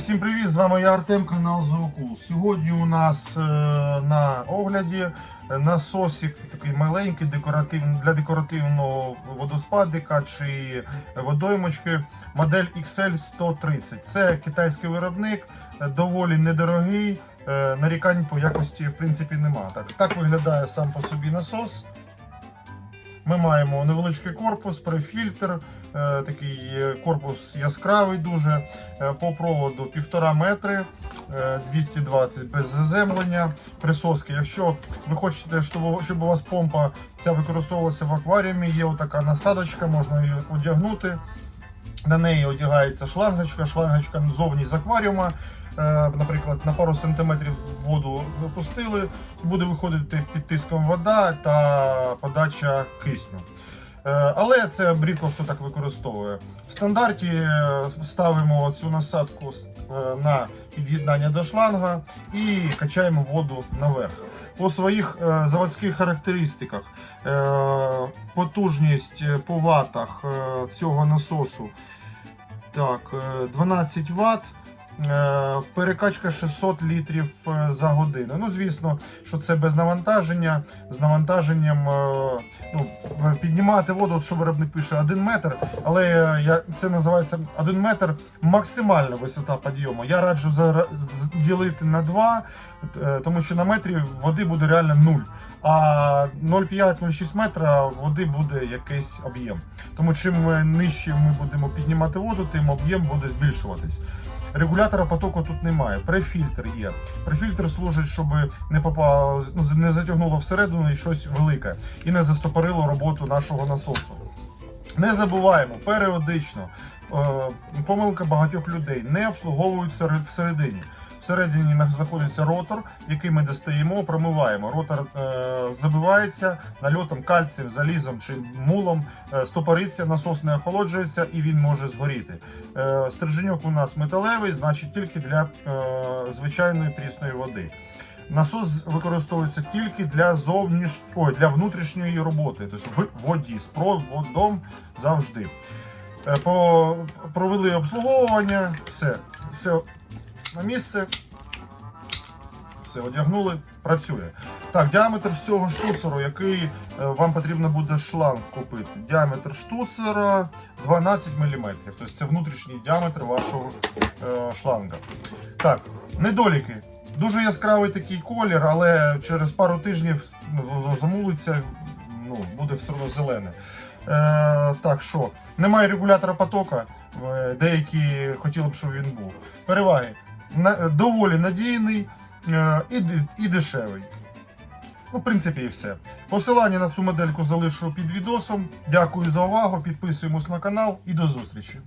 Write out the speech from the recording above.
Всім привіт! З вами я Артем, канал Зоокул. Сьогодні у нас е, на огляді насосик такий маленький декоративний для декоративного водоспадика чи водоймочки модель XL130. Це китайський виробник, е, доволі недорогий. е, Нарікань по якості в принципі нема. Так, так виглядає сам по собі насос. Ми маємо невеличкий корпус, префільтр, е, такий е, корпус яскравий дуже. Е, по проводу 1,5 метри, е, 220 без заземлення, присоски. Якщо ви хочете, щоб, у вас помпа ця використовувалася в акваріумі, є отака насадочка, можна її одягнути. На неї одягається шлангочка, шлангочка зовні з акваріума. Е, Наприклад, на пару сантиметрів воду випустили, буде виходити під тиском вода та подача кисню. Е, Але це рідко хто так використовує. В стандарті е, ставимо цю насадку на під'єднання до шланга і качаємо воду наверх. По своїх заводських характеристиках потужність по ватах цього насосу так, е, 12 Вт. Е, Перекачка 600 літрів е, за годину. Ну, звісно, що це без навантаження. З навантаженням е, ну, піднімати воду, що виробник пише 1 метр, але я, це називається 1 метр максимальна висота підйому. Я раджу ділити на 2, е, тому що на метрі води буде реально 0. А 0,5-0,6 метра води буде якийсь об'єм. Тому чим нижче ми будемо піднімати воду, тим об'єм буде збільшуватись. Регулятора потоку тут немає. Префільтр є. Префільтр служить, щоб не попало, не затягнуло всередину і щось велике і не застопорило роботу нашого насосу. Не забуваємо періодично. е, Помилка багатьох людей не обслуговують серед- всередині. Всередині знаходиться ротор, який ми достаємо, промиваємо. Ротор е, забивається нальотом кальцієм, залізом чи мулом, е, стопориться, насос не охолоджується і він може згоріти. Е, стриженьок у нас металевий, значить тільки для е, звичайної прісної води. Насос використовується тільки для зовніш... Ой, для внутрішньої роботи, тобто в воді, з проводом завжди. Е, По... Провели обслуговування, все, все на місце. Все, одягнули, працює. Так, діаметр цього штуцеру, який е, вам потрібно буде шланг купити. Діаметр штуцера 12 мм. Тобто це внутрішній діаметр вашого е, шланга. Так, недоліки. Дуже яскравий такий колір, але через пару тижнів замулиться, ну, буде все одно зелене. Е, так що, немає регулятора потока. Е, Деякі хотіли б, щоб він був. Переваги. Доволі надійний е, і, і дешевий. Ну, в принципі, і все. Посилання на цю модельку залишу під відосом. Дякую за увагу. Підписуємось на канал і до зустрічі.